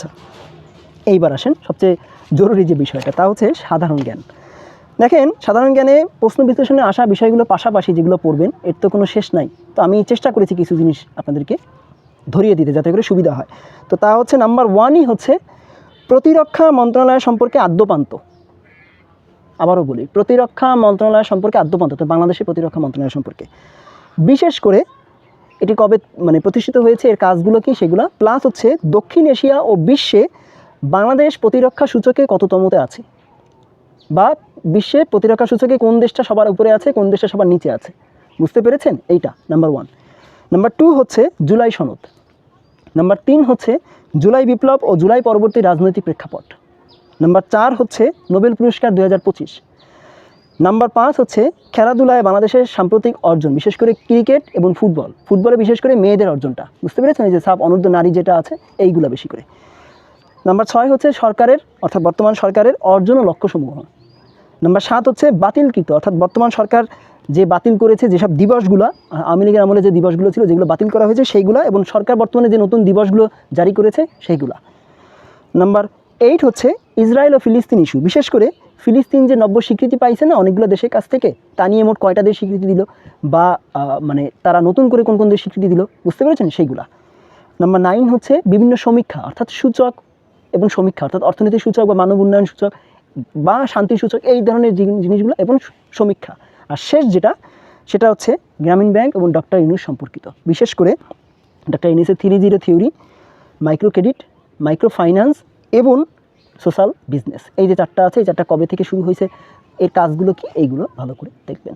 আচ্ছা এইবার আসেন সবচেয়ে জরুরি যে বিষয়টা, তা হচ্ছে সাধারণ জ্ঞান। দেখেন, সাধারণ জ্ঞানে প্রশ্ন বিশ্লেষণে আসা বিষয়গুলো পাশাপাশি যেগুলো পড়বেন, এর তো কোনো শেষ নাই। তো আমি চেষ্টা করেছি কিছু জিনিস আপনাদেরকে ধরিয়ে দিতে যাতে করে সুবিধা হয়। তো তা হচ্ছে নাম্বার ওয়ানই হচ্ছে প্রতিরক্ষা মন্ত্রণালয় সম্পর্কে আদ্যপান্ত। আবারও বলি, প্রতিরক্ষা মন্ত্রণালয় সম্পর্কে আদ্যপান্ত, তো বাংলাদেশের প্রতিরক্ষা মন্ত্রণালয় সম্পর্কে। বিশেষ করে এটি কবে মানে প্রতিষ্ঠিত হয়েছে, এর কাজগুলো কি সেগুলো? প্লাস হচ্ছে দক্ষিণ এশিয়া ও বিশ্বে বাংলাদেশ প্রতিরক্ষা সূচকে কততমতে আছে? বা বিশ্বে প্রতিরক্ষা সূচকে কোন দেশটা সবার উপরে আছে, কোন দেশটা সবার নিচে আছে? বুঝতে পেরেছেন? এইটা নাম্বার ওয়ান নাম্বার টু হচ্ছে জুলাই সনদ। নাম্বার তিন হচ্ছে জুলাই বিপ্লব ও জুলাই পরবর্তী রাজনৈতিক প্রেক্ষাপট। নাম্বার চার হচ্ছে নোবেল পুরস্কার দু হাজার পঁচিশ। নাম্বার পাঁচ হচ্ছে খেলাধুলায় বাংলাদেশের সাম্প্রতিক অর্জন, বিশেষ করে ক্রিকেট এবং ফুটবল। ফুটবলে বিশেষ করে মেয়েদের অর্জনটা। বুঝতে পেরেছেন? যে সাব অনূর্ধ্ব নারী যেটা আছে, এইগুলো বেশি করে। নাম্বার ছয় হচ্ছে সরকারের, অর্থাৎ বর্তমান সরকারের অর্জন ও লক্ষ্যসমূহ। নাম্বার সাত হচ্ছে বাতিলকৃত, অর্থাৎ বর্তমান সরকার যে বাতিল করেছে যেসব দিবসগুলো, আওয়ামী লীগের আমলে যে দিবসগুলো ছিল, যেগুলো বাতিল করা হয়েছে সেইগুলো, এবং সরকার বর্তমানে যে নতুন দিবসগুলো জারি করেছে সেইগুলা। নাম্বার এইট হচ্ছে ইসরায়েল ও ফিলিস্তিন ইস্যু, বিশেষ করে ফিলিস্তিন যে নব্য স্বীকৃতি পাইছে না অনেকগুলো দেশের কাছ থেকে, তা নিয়ে মোট কয়টা দেশ স্বীকৃতি দিল? বা মানে তারা নতুন করে কোন কোন দেশ স্বীকৃতি দিল? বুঝতে পেরেছেন? সেইগুলা। নাম্বার নাইন হচ্ছে বিভিন্ন সমীক্ষা, অর্থাৎ সূচক এবং সমীক্ষা, অর্থাৎ অর্থনীতির সূচক বা মানব উন্নয়ন সূচক বা শান্তি সূচক, এই ধরনের জিনিসগুলো এবং সমীক্ষা। আর শেষ যেটা, সেটা হচ্ছে গ্রামীণ ব্যাংক এবং ডক্টর ইউনুস সম্পর্কিত। বিশেষ করে ডক্টর ইউনুসের three zero theory micro credit microfinance এবং সোশ্যাল বিজনেস। এই যে চারটা আছে, এই চারটা কবে থেকে শুরু হয়েছে, এর কাজগুলো কি, এইগুলো ভালো করে দেখবেন।